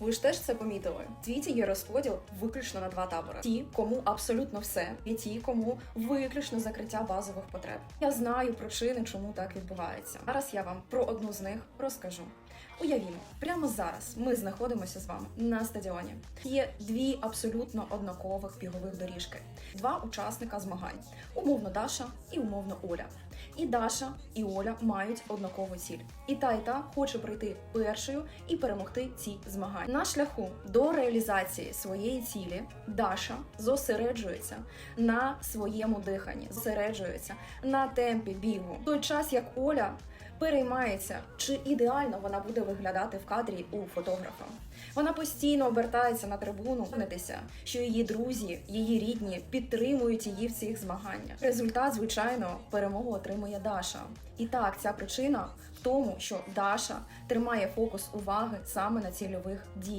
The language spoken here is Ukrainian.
Ви ж теж це помітили. В світі є розподіл виключно на два табори: ті, кому абсолютно все, і ті, кому виключно закриття базових потреб. Я знаю причини, чому так відбувається. Зараз я вам про одну з них розкажу. Уявімо, прямо зараз ми знаходимося з вами на стадіоні. Є дві абсолютно однакових бігових доріжки, два учасника змагань: умовно Даша і умовно Оля. І Даша, і Оля мають однакову ціль. І та, і та хоче прийти першою і перемогти ці змагання. На шляху до реалізації своєї цілі Даша зосереджується на своєму диханні, зосереджується на темпі бігу. В той час як Оля переймається, чи ідеально вона буде виглядати в кадрі у фотографа. Вона постійно обертається на трибуну, впевнитися, що її друзі, її рідні підтримують її в цих змаганнях. Результат, звичайно, перемогу отримує Даша. І так, ця причина в тому, що Даша тримає фокус уваги саме на цільових діях.